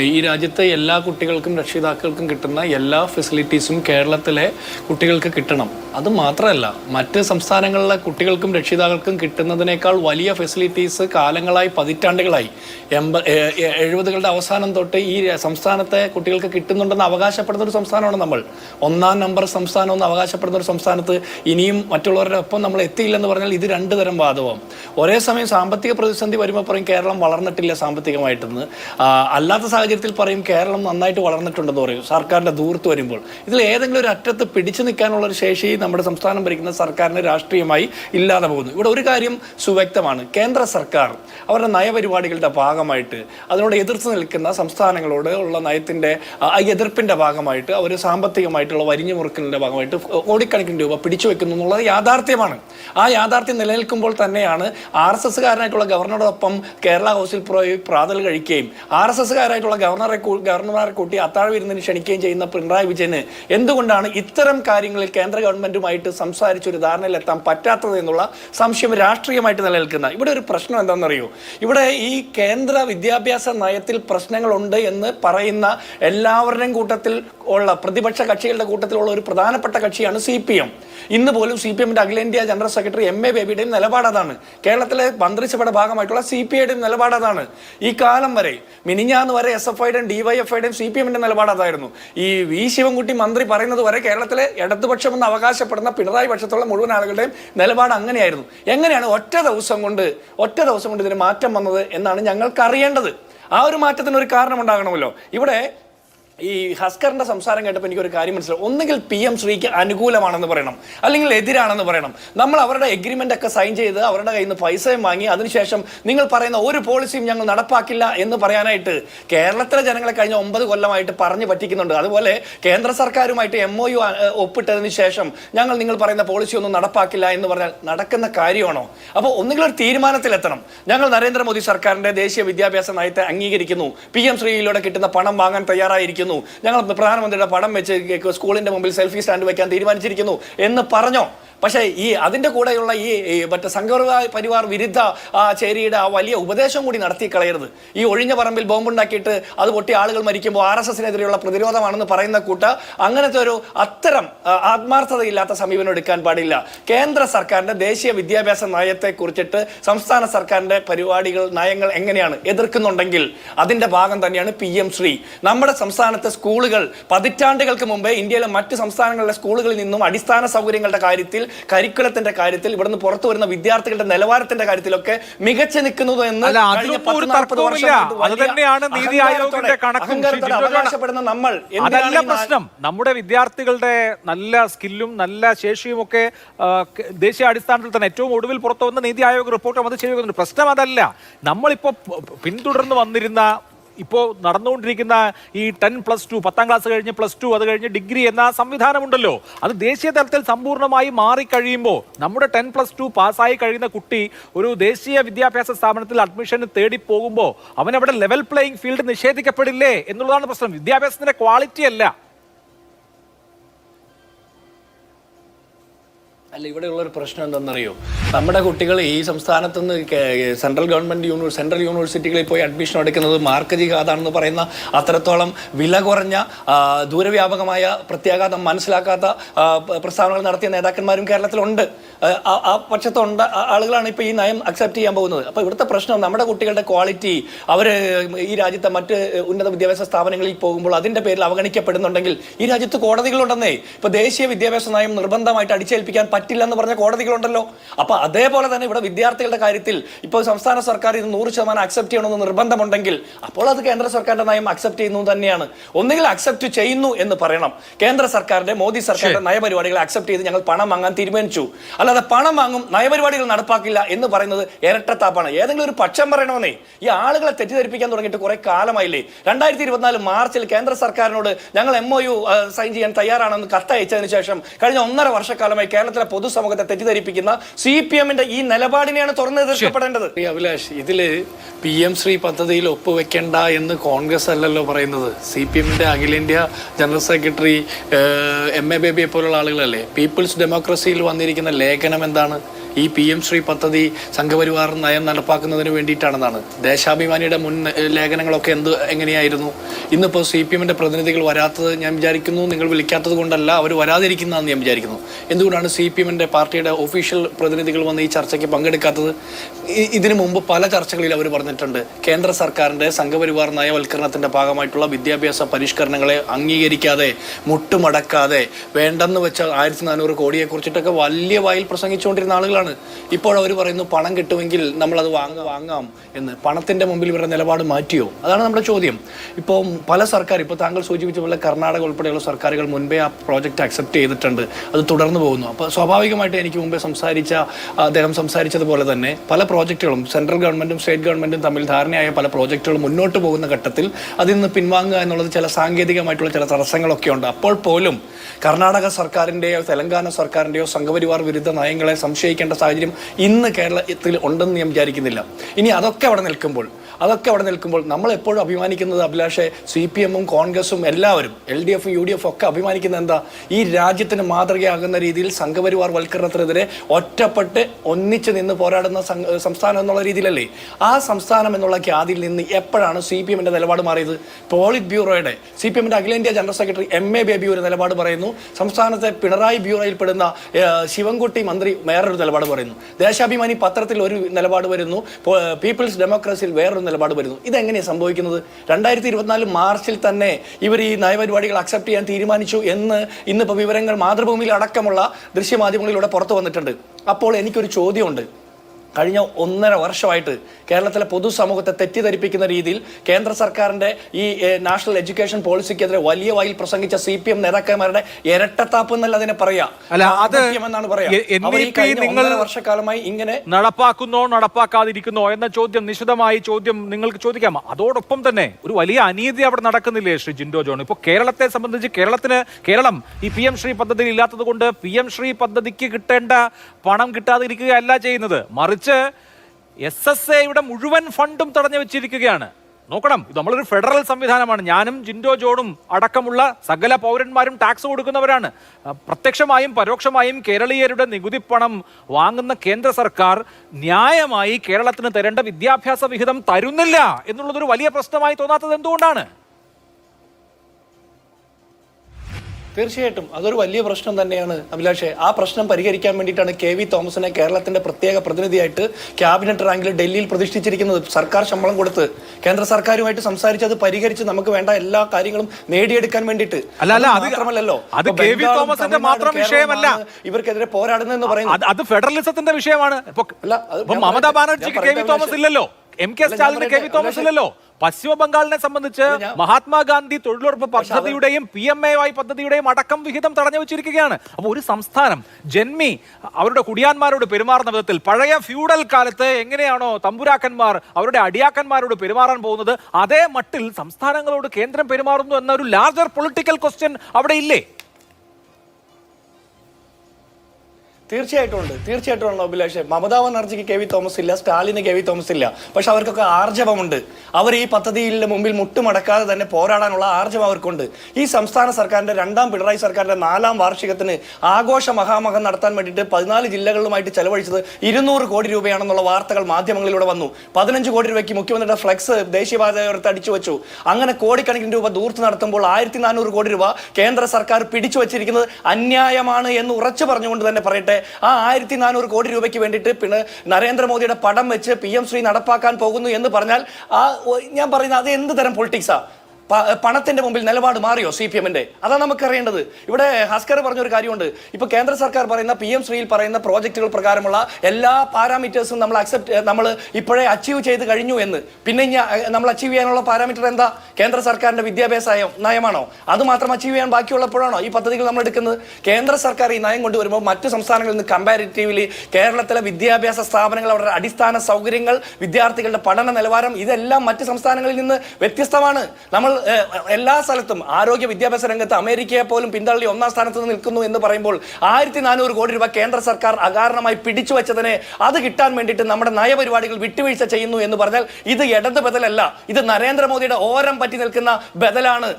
ഈ രാജ്യത്തെ എല്ലാ കുട്ടികൾക്കും രക്ഷിതാക്കൾക്കും കിട്ടുന്ന എല്ലാ ഫെസിലിറ്റീസും കേരളത്തിലെ കുട്ടികൾക്ക് കിട്ടണം. അത് മാത്രമല്ല മറ്റ് സംസ്ഥാനങ്ങളിലെ കുട്ടികൾക്കും രക്ഷിതാക്കൾക്കും കിട്ടുന്നതിനേക്കാൾ വലിയ ഫെസിലിറ്റീസ് കാലങ്ങളായി പതിറ്റാണ്ടുകളായി. എൺപ എഴുപതുകളുടെ അവസാനം തൊട്ട് ഈ സംസ്ഥാനത്തെ കുട്ടികൾക്ക് കിട്ടുന്നുണ്ടെന്ന് അവകാശപ്പെടുന്ന ഒരു സംസ്ഥാനമാണ് നമ്മൾ. ഒന്നാം നമ്പർ സംസ്ഥാനം എന്ന് അവകാശപ്പെടുന്ന ഒരു സംസ്ഥാനത്ത് ഇനിയും മറ്റുള്ളവരുടെ ഒപ്പം നമ്മൾ എത്തിയില്ലെന്ന് പറഞ്ഞാൽ ഇത് രണ്ട് തരം വാദവും. ഒരേ സമയം സാമ്പത്തിക പ്രതിസന്ധി വരുമ്പോൾ പറയും കേരളം വളർന്നിട്ടില്ല സാമ്പത്തികമായിട്ടെന്ന്. അല്ലാത്ത സാഹചര്യത്തിൽ പറയും കേരളം നന്നായിട്ട് വളർന്നിട്ടുണ്ടെന്ന് പറയും സർക്കാരിന്റെ ദൂരത്ത് വരുമ്പോൾ. ഇതിൽ ഏതെങ്കിലും ഒരു അറ്റത്ത് പിടിച്ചു നിൽക്കാനുള്ള ഒരു ശേഷി നമ്മുടെ സംസ്ഥാനം ഭരിക്കുന്ന സർക്കാരിന് രാഷ്ട്രീയമായി ഇല്ലാതെ പോകുന്നു. ഇവിടെ ഒരു കാര്യം സുവ്യക്തമാണ്. കേന്ദ്ര സർക്കാർ അവരുടെ നയപരിപാടികളുടെ ഭാഗമായിട്ട് അതിനോട് എതിർത്ത് നിൽക്കുന്ന സംസ്ഥാനങ്ങളോട് ഉള്ള നയത്തിന്റെ എതിർപ്പിന്റെ ഭാഗമായിട്ട് അവർ സാമ്പത്തികമായിട്ടുള്ള വരിഞ്ഞു മുറുക്കലിന്റെ ഭാഗമായിട്ട് കോടിക്കണക്കിന് രൂപ പിടിച്ചു വെക്കുന്നു എന്നുള്ളത് യാഥാർത്ഥ്യമാണ്. ആ യാഥാർത്ഥ്യം നിലനിൽക്കുമ്പോൾ തന്നെയാണ് ആർ എസ് എസ്സുകാരനായിട്ടുള്ള ഗവർണറോടൊപ്പം കേരള ഹൗസിൽ പ്രാതൽ കഴിക്കുകയും ആർ എസ് എസ്സുകാരായിട്ടുള്ള ഗവർണറെ കൂ- ഗവർണറെ കൂട്ടി അത്താഴ വിരുന്നിന് ക്ഷണിക്കുകയും ചെയ്യുന്ന പിണറായി വിജയന് എന്തുകൊണ്ടാണ് ഇത്തരം കാര്യങ്ങളിൽ കേന്ദ്ര ഗവൺമെന്റുമായിട്ട് സംസാരിച്ചൊരു ധാരണയിലെത്താൻ പറ്റാത്തത് എന്നുള്ള സംശയം രാഷ്ട്രീയമായിട്ട് നിലനിൽക്കുന്ന ഇവിടെ ഒരു പ്രശ്നം എന്താണെന്നറിയോ? ഇവിടെ ഈ കേന്ദ്ര വിദ്യാഭ്യാസ നയത്തിൽ പ്രശ്നങ്ങളുണ്ട് എന്ന് പറയുന്ന എല്ലാവരുടെയും കൂട്ടത്തിൽ ഉള്ള പ്രതിപക്ഷ കക്ഷികളുടെ കൂട്ടത്തിലുള്ള ഒരു പ്രധാനപ്പെട്ട കക്ഷിയാണ് സി പി എം. ഇന്ന് പോലും സി പി എമ്മിന്റെ അഖിലേന്ത്യാ ജനറൽ സെക്രട്ടറി എം എ ബേബിയുടെയും നിലപാട് അതാണ്. കേരളത്തിലെ മന്ത്രിസഭയുടെ ഭാഗമായിട്ടുള്ള സി പി ഐയുടെയും നിലപാട് അതാണ്. ഈ കാലം വരെ മിനിഞ്ഞാന്ന് വരെ എസ് എഫ് ഐയുടെയും ഡിവൈഎഫ്ഐയുടെയും സി പി എമ്മിന്റെ നിലപാട് അതായിരുന്നു. ഈ വി ശിവൻകുട്ടി മന്ത്രി പറയുന്നത് വരെ കേരളത്തിലെ ഇടതുപക്ഷം എന്ന് അവകാശപ്പെടുന്ന പിണറായി പക്ഷത്തുള്ള മുഴുവൻ ആളുകളുടെയും നിലപാട് അങ്ങനെയായിരുന്നു. എങ്ങനെയാണ് ഒറ്റ ദിവസം കൊണ്ട് ഒറ്റ ദിവസം കൊണ്ട് ഇതിന് മാറ്റം വന്നത് എന്നാണ് ഞങ്ങൾക്ക് അറിയേണ്ടത് ആ ഒരു മാറ്റത്തിന് ഒരു കാരണം ഉണ്ടാകണമല്ലോ ഇവിടെ ഈ ഹസ്കറിന്റെ സംസാരം കേട്ടപ്പോൾ എനിക്കൊരു കാര്യം മനസ്സിലായി. ഒന്നുകിൽ പി എം ശ്രീക്ക് അനുകൂലമാണെന്ന് പറയണം. അല്ലെങ്കിൽ എതിരാണെന്ന് പറയണം. നമ്മൾ അവരുടെ എഗ്രിമെന്റ് ഒക്കെ സൈൻ ചെയ്ത് അവരുടെ കയ്യിൽ നിന്ന് പൈസയും വാങ്ങി അതിനുശേഷം നിങ്ങൾ പറയുന്ന ഒരു പോളിസിയും ഞങ്ങൾ നടപ്പാക്കില്ല എന്ന് പറയാനായിട്ട് കേരളത്തിലെ ജനങ്ങളെ കഴിഞ്ഞ ഒമ്പത് കൊല്ലമായിട്ട് പറഞ്ഞു പറ്റിക്കുന്നുണ്ട്. അതുപോലെ കേന്ദ്ര സർക്കാരുമായിട്ട് എം ഒ യു ഒപ്പിട്ടതിന് ശേഷം ഞങ്ങൾ നിങ്ങൾ പറയുന്ന പോളിസി ഒന്നും നടപ്പാക്കില്ല എന്ന് പറഞ്ഞാൽ നടക്കുന്ന കാര്യമാണോ? അപ്പോൾ ഒന്നുകിൽ ഒരു തീരുമാനത്തിലെത്തണം. ഞങ്ങൾ നരേന്ദ്രമോദി സർക്കാരിന്റെ ദേശീയ വിദ്യാഭ്യാസ നയത്തെ അംഗീകരിക്കുന്നു. പി എം ശ്രീയിലൂടെ കിട്ടുന്ന പണം വാങ്ങാൻ തയ്യാറായിരിക്കുന്നു. ഞങ്ങൾ പ്രധാനമന്ത്രിയുടെ പടം വെച്ച് സ്കൂളിന്റെ മുമ്പിൽ സെൽഫി സ്റ്റാൻഡ് വെക്കാൻ തീരുമാനിച്ചിരിക്കുന്നു എന്ന് പറഞ്ഞോ? പക്ഷേ ഈ അതിന്റെ കൂടെയുള്ള ഈ മറ്റേ സംഘപരിവ പരിവാർ വിരുദ്ധ ചേരിയുടെ ആ വലിയ ഉപദേശം കൂടി നടത്തി കളയരുത്. ഈ ഒഴിഞ്ഞ പറമ്പിൽ ബോംബുണ്ടാക്കിയിട്ട് അത് പൊട്ടി ആളുകൾ മരിക്കുമ്പോൾ ആർ എസ് എസിനെതിരെയുള്ള പ്രതിരോധമാണെന്ന് പറയുന്ന കൂട്ട് അങ്ങനത്തെ ഒരു അത്തരം ആത്മാർത്ഥതയില്ലാത്ത സമീപനം എടുക്കാൻ പാടില്ല. കേന്ദ്ര സർക്കാരിന്റെ ദേശീയ വിദ്യാഭ്യാസ നയത്തെ കുറിച്ചിട്ട് സംസ്ഥാന സർക്കാരിന്റെ പരിപാടികൾ നയങ്ങൾ എങ്ങനെയാണ് എതിർക്കുന്നുണ്ടെങ്കിൽ അതിന്റെ ഭാഗം തന്നെയാണ് പി എം ശ്രീ. നമ്മുടെ സംസ്ഥാനത്തെ സ്കൂളുകൾ പതിറ്റാണ്ടുകൾക്ക് മുമ്പേ ഇന്ത്യയിലെ മറ്റ് സംസ്ഥാനങ്ങളിലെ സ്കൂളുകളിൽ നിന്നും അടിസ്ഥാന സൗകര്യങ്ങളുടെ കാര്യത്തിൽ കരിക്കുലത്തിന്റെ കാര്യത്തിൽ ഇവിടുന്ന് പുറത്തു വരുന്ന വിദ്യാർത്ഥികളുടെ നിലവാരത്തിന്റെ കാര്യത്തിലൊക്കെ മികച്ച നിൽക്കുന്നത് എന്ന് അല്ല, കഴിഞ്ഞ അതിലൊന്നും ഒരു 10, 40 തർക്കവുമില്ല. വർഷമായിട്ട് അത് വലിയ തന്നെയാണ് നീതി ആയോഗിന്റെ കണക്കും. അഹങ്കാരത്തോടെ ശ്രീ ജിജോ ജോൺ. അവകാശപ്പെടുന്ന നമ്മൾ അതല്ല പ്രശ്നം നമ്മുടെ വിദ്യാർത്ഥികളുടെ നല്ല സ്കില്ലും നല്ല ശേഷിയും ഒക്കെ ദേശീയ അടിസ്ഥാനത്തിൽ തന്നെ ഏറ്റവും ഒടുവിൽ പുറത്തു വന്ന നീതി ആയോഗ് റിപ്പോർട്ട് അത് ചെയ്യുന്നുണ്ട് പ്രശ്നം അതല്ല നമ്മളിപ്പോ പിന്തുടർന്ന് വന്നിരുന്ന ഇപ്പോൾ നടന്നുകൊണ്ടിരിക്കുന്ന ഈ ടെൻ പ്ലസ് ടു പത്താം ക്ലാസ് കഴിഞ്ഞ് പ്ലസ് ടു അത് കഴിഞ്ഞ് ഡിഗ്രി എന്ന സംവിധാനമുണ്ടല്ലോ. അത് ദേശീയ തലത്തിൽ സമ്പൂർണമായി മാറിക്കഴിയുമ്പോൾ നമ്മുടെ ടെൻ പ്ലസ് ടു പാസ്സായി കഴിയുന്ന കുട്ടി ഒരു ദേശീയ വിദ്യാഭ്യാസ സ്ഥാപനത്തിൽ അഡ്മിഷൻ തേടി പോകുമ്പോൾ അവനവിടെ ലെവൽ പ്ലേയിങ് ഫീൽഡ് നിഷേധിക്കപ്പെടില്ലേ എന്നുള്ളതാണ് പ്രശ്നം. വിദ്യാഭ്യാസത്തിന്റെ ക്വാളിറ്റി അല്ല. അല്ല ഇവിടെയുള്ള ഒരു പ്രശ്നം എന്താണെന്നറിയോ? നമ്മുടെ കുട്ടികൾ ഈ സംസ്ഥാനത്ത് നിന്ന് സെൻട്രൽ ഗവൺമെന്റ് യൂണിവേഴ്സ് സെൻട്രൽ യൂണിവേഴ്സിറ്റികളിൽ പോയി അഡ്മിഷൻ എടുക്കുന്നത് മാർക്ക് ജിഹാദാണെന്ന് പറയുന്ന അത്രത്തോളം വില കുറഞ്ഞ ദൂരവ്യാപകമായ പ്രത്യാഘാതം മനസ്സിലാക്കാത്ത പ്രസ്താവനകൾ നടത്തിയ നേതാക്കന്മാരും കേരളത്തിലുണ്ട്. ആ, പക്ഷത്തുണ്ട് ആളുകളാണ് ഇപ്പോൾ ഈ നയം അക്സെപ്റ്റ് ചെയ്യാൻ പോകുന്നത്. അപ്പോൾ ഇവിടുത്തെ പ്രശ്നം നമ്മുടെ കുട്ടികളുടെ ക്വാളിറ്റി അവർ ഈ രാജ്യത്തെ മറ്റ് ഉന്നത വിദ്യാഭ്യാസ സ്ഥാപനങ്ങളിൽ പോകുമ്പോൾ അതിന്റെ പേരിൽ അവഗണിക്കപ്പെടുന്നുണ്ടെങ്കിൽ ഈ രാജ്യത്ത് കോടതികളുണ്ടെന്നേ. ഇപ്പോൾ ദേശീയ വിദ്യാഭ്യാസ നയം നിർബന്ധമായിട്ട് അടിച്ചേൽപ്പിക്കാൻ പറ്റില്ല എന്ന് പറഞ്ഞ കോടതികളുണ്ടല്ലോ. അപ്പോൾ അതേപോലെ തന്നെ ഇവിടെ വിദ്യാർത്ഥികളുടെ കാര്യത്തിൽ ഇപ്പോൾ സംസ്ഥാന സർക്കാർ ഇത് നൂറ് ശതമാനം അക്സെപ്റ്റ് ചെയ്യണമെന്ന് നിർബന്ധമുണ്ടെങ്കിൽ അപ്പോൾ അത് കേന്ദ്ര സർക്കാരിന്റെ നയം അക്സെപ്റ്റ് ചെയ്യുന്നു തന്നെയാണ്. ഒന്നുകിൽ അക്സെപ്റ്റ് ചെയ്യുന്നു എന്ന് പറയണം. കേന്ദ്ര സർക്കാരിന്റെ മോദി സർക്കാരിന്റെ നയപരിപാടികൾ അക്സെപ്റ്റ് ചെയ്ത് ഞങ്ങൾ പണം വാങ്ങാൻ തീരുമാനിച്ചു. അല്ലാതെ പണം വാങ്ങും നയപരിപാടികൾ നടപ്പാക്കില്ല എന്ന് പറയുന്നത് ഇരട്ടത്താപ്പാണ് ഏതെങ്കിലും ഒരു പക്ഷം പറയണമെന്നേ ഈ ആളുകളെ തെറ്റിദ്ധരിപ്പിക്കാൻ തുടങ്ങിയിട്ട് കുറെ കാലമായില്ലേ? രണ്ടായിരത്തി ഇരുപത്തിനാല് മാർച്ചിൽ കേന്ദ്ര സർക്കാരിനോട് ഞങ്ങൾ എം ഒ യു സൈൻ ചെയ്യാൻ തയ്യാറാണെന്ന് കത്തയച്ചതിന് ശേഷം കഴിഞ്ഞ ഒന്നര വർഷക്കാലമായി കേരളത്തിലെ പൊതുസമൂഹത്തെ തെറ്റിദ്ധരിപ്പിക്കുന്ന സി പി എമ്മിന്റെ ഈ നിലപാടിനെയാണ് തുറന്ന് എതിർക്കപ്പെടേണ്ടത്. അഭിലാഷ് ഇതിൽ പി എം ശ്രീ പദ്ധതിയിൽ ഒപ്പുവെക്കേണ്ട എന്ന് കോൺഗ്രസ് അല്ലല്ലോ പറയുന്നത്. സി പി എമ്മിന്റെ അഖിലേന്ത്യാ ജനറൽ സെക്രട്ടറി എം എ ബേബിയെ പോലുള്ള ആളുകളല്ലേ? പീപ്പിൾസ് ഡെമോക്രസിയിൽ വന്നിരിക്കുന്ന ലേഖനം എന്താണ്? ഈ പി എം ശ്രീ പദ്ധതി സംഘപരിവാർ നയം നടപ്പാക്കുന്നതിന് വേണ്ടിയിട്ടാണെന്നാണ്. ദേശാഭിമാനിയുടെ മുൻ ലേഖനങ്ങളൊക്കെ എന്ത് എങ്ങനെയായിരുന്നു? ഇന്നിപ്പോൾ സി പി എമ്മിന്റെ പ്രതിനിധികൾ വരാത്തത് ഞാൻ വിചാരിക്കുന്നു. നിങ്ങൾ വിളിക്കാത്തത് കൊണ്ടല്ല അവർ വരാതിരിക്കുന്നതെന്ന് ഞാൻ വിചാരിക്കുന്നു. എന്തുകൊണ്ടാണ് സി പി എമ്മിന്റെ പാർട്ടിയുടെ ഒഫീഷ്യൽ പ്രതിനിധികൾ വന്ന് ഈ ചർച്ചയ്ക്ക് പങ്കെടുക്കാത്തത്? ഇതിനു മുമ്പ് പല ചർച്ചകളിൽ അവർ പറഞ്ഞിട്ടുണ്ട്. കേന്ദ്ര സർക്കാരിന്റെ സംഘപരിവാർ നയവൽക്കരണത്തിന്റെ ഭാഗമായിട്ടുള്ള വിദ്യാഭ്യാസ പരിഷ്കരണങ്ങളെ അംഗീകരിക്കാതെ മുട്ടുമടക്കാതെ വേണ്ടെന്ന് വെച്ച ആയിരത്തി നാനൂറ് കോടിയെ കുറിച്ചിട്ടൊക്കെ വലിയ വായിൽ പ്രസംഗിച്ചുകൊണ്ടിരുന്ന ആളുകളാണ് ഇപ്പോൾ അവർ പറയുന്നു പണം കിട്ടുമെങ്കിൽ നമ്മളത് വാങ്ങ വാങ്ങാം എന്ന്. പണത്തിന്റെ മുമ്പിൽ ഇവരുടെ നിലപാട് മാറ്റിയോ? അതാണ് നമ്മുടെ ചോദ്യം. ഇപ്പോൾ പല സർക്കാർ ഇപ്പോൾ താങ്കൾ സൂചിപ്പിച്ച പോലെ കർണാടക ഉൾപ്പെടെയുള്ള സർക്കാരുകൾ മുൻപേ ആ പ്രോജക്റ്റ് അക്സെപ്റ്റ് ചെയ്തിട്ടുണ്ട്. അത് തുടർന്ന് പോകുന്നു. അപ്പോൾ സ്വാഭാവികമായിട്ട് എനിക്ക് മുമ്പേ സംസാരിച്ച അദ്ദേഹം സംസാരിച്ചതുപോലെ തന്നെ പല പ്രോജക്റ്റുകളും സെൻട്രൽ ഗവൺമെന്റും സ്റ്റേറ്റ് ഗവൺമെന്റും തമ്മിൽ ധാരണയായ പല പ്രോജക്റ്റുകളും മുന്നോട്ട് പോകുന്ന ഘട്ടത്തിൽ അതിൽ നിന്ന് പിൻവാങ്ങുക എന്നുള്ളത് ചില സാങ്കേതികമായിട്ടുള്ള ചില തടസ്സങ്ങളൊക്കെ ഉണ്ട്. അപ്പോൾ പോലും കർണാടക സർക്കാരിന്റെയോ തെലങ്കാന സർക്കാരിന്റെയോ സംഘപരിവാർ വിരുദ്ധ നയങ്ങളെ സംശയിക്കേണ്ട സാഹചര്യം ഇന്ന് കേരളത്തിൽ ഉണ്ടെന്ന് ഞാൻ വിചാരിക്കുന്നില്ല. ഇനി അതൊക്കെ അവിടെ നിൽക്കുമ്പോൾ അതൊക്കെ അവിടെ നിൽക്കുമ്പോൾ നമ്മൾ എപ്പോഴും അഭിമാനിക്കുന്നത് അഭിലാഷെ സി പി എമ്മും കോൺഗ്രസും എല്ലാവരും എൽ ഡി എഫും യു ഡി എഫും ഒക്കെ അഭിമാനിക്കുന്നത് എന്താ? ഈ രാജ്യത്തിന് മാതൃകയാകുന്ന രീതിയിൽ സംഘപരിവാർ വൽക്കരണത്തിനെതിരെ ഒറ്റപ്പെട്ട് ഒന്നിച്ച് നിന്ന് പോരാടുന്ന സംസ്ഥാനം എന്നുള്ള രീതിയിലല്ലേ? ആ സംസ്ഥാനം എന്നുള്ള ഖ്യാതിയിൽ നിന്ന് എപ്പോഴാണ് സി പി എമ്മിന്റെ നിലപാട് മാറിയത്? പോളിറ്റ് ബ്യൂറോയുടെ സി പി എമ്മിന്റെ അഖിലേന്ത്യാ general secretary M A Baby ഒരു നിലപാട് പറയുന്നു. സംസ്ഥാനത്തെ പിണറായി ബ്യൂറോയിൽ പെടുന്ന ശിവൻകുട്ടി മന്ത്രി വേറൊരു നിലപാട് പറയുന്നു. ദേശാഭിമാനി പത്രത്തിൽ ഒരു നിലപാട് വരുന്നു. പീപ്പിൾസ് ഡെമോക്രസിയിൽ വേറൊരു നിലപാട് വരുന്നു. ഇതെങ്ങനെയാണ് സംഭവിക്കുന്നത്? രണ്ടായിരത്തി ഇരുപത്തിനാല് മാർച്ചിൽ തന്നെ ഇവർ ഈ നയപരിപാടികൾ അക്സെപ്റ്റ് ചെയ്യാൻ തീരുമാനിച്ചു എന്ന് ഇന്നിപ്പോൾ വിവരങ്ങൾ മാതൃഭൂമിയിൽ അടക്കമുള്ള ദൃശ്യമാധ്യമങ്ങളിലൂടെ പുറത്തു വന്നിട്ടുണ്ട്. അപ്പോൾ എനിക്കൊരു ചോദ്യമുണ്ട്. കഴിഞ്ഞ ഒന്നര വർഷമായിട്ട് കേരളത്തിലെ പൊതുസമൂഹത്തെ തെറ്റിദ്ധരിപ്പിക്കുന്ന രീതിയിൽ കേന്ദ്ര സർക്കാരിന്റെ ഈ നാഷണൽ എഡ്യൂക്കേഷൻ പോളിസിക്കെതിരെ വലിയ വായിൽ പ്രസംഗിച്ച സി പി എം നേതാക്കന്മാരുടെ ഇരട്ടത്താപ്പ് എന്നല്ല അതിനെ പറയാ. എന്നാണ് പറയാ. നിങ്ങൾ- വർഷക്കാലമായി ഇങ്ങനെ നടപ്പാക്കുന്നോ നടപ്പാക്കാതിരിക്കുന്നോ എന്ന ചോദ്യം നിശിതമായി ചോദ്യം നിങ്ങൾക്ക് ചോദിക്കാം. അതോടൊപ്പം തന്നെ ഒരു വലിയ അനീതി അവിടെ നടക്കുന്നില്ലേ ശ്രീ ജിൻഡോ ജോൺ? ഇപ്പോൾ കേരളത്തെ സംബന്ധിച്ച് കേരളത്തിന് കേരളം ഈ പി എം ശ്രീ പദ്ധതിയിൽ ഇല്ലാത്തത് കൊണ്ട് പി എം ശ്രീ പദ്ധതിക്ക് കിട്ടേണ്ട പണം കിട്ടാതിരിക്കുകയല്ല ചെയ്യുന്നത്. മറിച്ച് എസ് എസ് എയുടെ മുഴുവൻ ഫണ്ടും തടഞ്ഞു വെച്ചിരിക്കുകയാണ്. നോക്കണം ഇത് നമ്മളൊരു ഫെഡറൽ സംവിധാനമാണ്. ഞാനും ജിൻഡോ ജോണും അടക്കമുള്ള സകല പൗരന്മാരും ടാക്സ് കൊടുക്കുന്നവരാണ്. പ്രത്യക്ഷമായും പരോക്ഷമായും കേരളീയരുടെ നികുതി പണം വാങ്ങുന്ന കേന്ദ്ര സർക്കാർ ന്യായമായി കേരളത്തിന് തരേണ്ട വിദ്യാഭ്യാസ വിഹിതം തരുന്നില്ല എന്നുള്ളതൊരു വലിയ പ്രശ്നമായി തോന്നാത്തത് എന്തുകൊണ്ടാണ്? തീർച്ചയായിട്ടും അതൊരു വലിയ പ്രശ്നം തന്നെയാണ് അഭിലാഷേ. ആ പ്രശ്നം പരിഹരിക്കാൻ വേണ്ടിയിട്ടാണ് കെ വി തോമസിനെ കേരളത്തിന്റെ പ്രത്യേക പ്രതിനിധിയായിട്ട് ക്യാബിനറ്റ് റാങ്കിൽ ഡൽഹിയിൽ പ്രതിഷ്ഠിച്ചിരിക്കുന്നത്. സർക്കാർ ശമ്പളം കൊടുത്ത് കേന്ദ്ര സർക്കാരുമായിട്ട് സംസാരിച്ച് അത് പരിഹരിച്ച് നമുക്ക് വേണ്ട എല്ലാ കാര്യങ്ങളും നേടിയെടുക്കാൻ വേണ്ടിയിട്ട്. മാത്രമല്ലല്ലോ അത് കെ വി തോമസിന്റെ മാത്രം വിഷയമല്ല. ഇവർക്കെതിരെ പോരാടുന്നതെന്ന് പറയുന്നത്. അത് ഫെഡറലിസത്തിന്റെ വിഷയമാണ്. അല്ല, മമതാ ബാനർജിക്ക് കെ വി തോമസ് ഇല്ലല്ലോ. എം കെ സ്റ്റാലിന് കെ വി തോമസ് അല്ലല്ലോ. പശ്ചിമബംഗാളിനെ പശ്ചിമ ബംഗാളിനെ സംബന്ധിച്ച് മഹാത്മാഗാന്ധി തൊഴിലുറപ്പ് പദ്ധതിയുടെയും പി എം എ വൈ പദ്ധതിയുടെയും അടക്കം വിഹിതം തടഞ്ഞു വെച്ചിരിക്കുകയാണ്. അപ്പോൾ ഒരു സംസ്ഥാനം ജന്മി അവരുടെ കുടിയാന്മാരോട് പെരുമാറുന്ന വിധത്തിൽ പഴയ ഫ്യൂഡൽ കാലത്ത് എങ്ങനെയാണോ തമ്പുരാക്കന്മാർ അവരുടെ അടിയാക്കന്മാരോട് പെരുമാറാൻ പോകുന്നത് അതേ മട്ടിൽ സംസ്ഥാനങ്ങളോട് കേന്ദ്രം പെരുമാറുന്നു എന്ന ഒരു ലാർജർ പൊളിറ്റിക്കൽ ക്വസ്റ്റ്യൻ അവിടെ ഇല്ലേ? തീർച്ചയായിട്ടും ഉണ്ട്. തീർച്ചയായിട്ടും ഉണ്ട് അഭിലാഷെ. മമതാ ബാനർജിക്ക് കെ വി തോമസ് ഇല്ല സ്റ്റാലിന് കെ വി തോമസ് ഇല്ല. പക്ഷെ അവർക്കൊക്കെ ആർജവമുണ്ട്. അവർ ഈ പദ്ധതിയിൽ മുമ്പിൽ മുട്ടുമടക്കാതെ തന്നെ പോരാടാനുള്ള ആർജവം അവർക്കുണ്ട്. ഈ സംസ്ഥാന സർക്കാരിന്റെ രണ്ടാം പിണറായി സർക്കാരിന്റെ നാലാം വാർഷികത്തിന് ആഘോഷ മഹാമഹം നടത്താൻ വേണ്ടിയിട്ട് പതിനാല് ജില്ലകളിലുമായിട്ട് ചെലവഴിച്ചത് ഇരുന്നൂറ് കോടി രൂപയാണെന്നുള്ള വാർത്തകൾ മാധ്യമങ്ങളിലൂടെ വന്നു. പതിനഞ്ച് കോടി രൂപയ്ക്ക് മുഖ്യമന്ത്രിയുടെ ഫ്ലെക്സ് ദേശീയപാതയോരത്ത് അടിച്ചു വെച്ചു. അങ്ങനെ കോടിക്കണക്കിന് രൂപ ദൂർത്ത് നടത്തുമ്പോൾ ആയിരത്തി നാനൂറ് കോടി രൂപ കേന്ദ്ര സർക്കാർ പിടിച്ചു വച്ചിരിക്കുന്നത് അന്യായമാണ് എന്ന് ഉറച്ചു പറഞ്ഞുകൊണ്ട് തന്നെ പറയട്ടെ. ആ ആയിരത്തി നാനൂറ് കോടി രൂപയ്ക്ക് വേണ്ടിയിട്ട് പിന്നെ നരേന്ദ്രമോദിയുടെ പടം വെച്ച് പി എം ശ്രീ നടപ്പാക്കാൻ പോകുന്നു എന്ന് പറഞ്ഞാൽ ആ ഞാൻ പറയുന്നത് അത് എന്ത് തരം പൊളിറ്റിക്സാ പ- പണത്തിന്റെ മുമ്പിൽ നിലപാട് മാറിയോ സി പി എമ്മിന്റെ? അതാണ് നമുക്ക് അറിയേണ്ടത് ഇവിടെ ഹസ്കർ പറഞ്ഞൊരു കാര്യമുണ്ട്. ഇപ്പൊ കേന്ദ്ര സർക്കാർ പറയുന്ന പി എം ശ്രീയിൽ പറയുന്ന പ്രോജക്റ്റുകൾ പ്രകാരമുള്ള എല്ലാ പാരാമീറ്റേഴ്സും നമ്മൾ അക്സെപ്റ്റ് നമ്മൾ ഇപ്പോഴേ അച്ചീവ് ചെയ്ത് കഴിഞ്ഞു എന്ന്. പിന്നെ നമ്മൾ അച്ചീവ് ചെയ്യാനുള്ള പാരാമീറ്റർ എന്താ? കേന്ദ്ര സർക്കാരിന്റെ വിദ്യാഭ്യാസ നയം- നയമാണോ? അത് മാത്രം അച്ചീവ് ചെയ്യാൻ ബാക്കിയുള്ളപ്പോഴാണോ ഈ പദ്ധതികൾ നമ്മൾ എടുക്കുന്നത്? കേന്ദ്ര സർക്കാർ ഈ നയം കൊണ്ടുവരുമ്പോൾ മറ്റു സംസ്ഥാനങ്ങളിൽ നിന്ന് കമ്പാരിറ്റീവ്ലി കേരളത്തിലെ വിദ്യാഭ്യാസ സ്ഥാപനങ്ങൾ അവരുടെ അടിസ്ഥാന സൗകര്യങ്ങൾ വിദ്യാർത്ഥികളുടെ പഠന നിലവാരം ഇതെല്ലാം മറ്റ് സംസ്ഥാനങ്ങളിൽ നിന്ന് വ്യത്യസ്തമാണ്. നമ്മൾ എല്ലാ സ്ഥലത്തും ആരോഗ്യ വിദ്യാഭ്യാസ രംഗത്ത് അമേരിക്കയെ പോലും പിന്തള്ളി ഒന്നാം സ്ഥാനത്ത് നിൽക്കുന്നു എന്ന് പറയുമ്പോൾ ആയിരത്തി നാനൂറ് കോടി രൂപ കേന്ദ്ര സർക്കാർ അകാരണമായി പിടിച്ചു വെച്ചതിനെ അത് കിട്ടാൻ വേണ്ടിയിട്ട് നമ്മുടെ നയപരിപാടികൾ വിട്ടുവീഴ്ച ചെയ്യുന്നു എന്ന് പറഞ്ഞാൽ ഇത് ഇടത് ബദലല്ല ഇത് നരേന്ദ്രമോദിയുടെ ഓരം പറ്റി നിൽക്കുന്ന ബദലാണ്.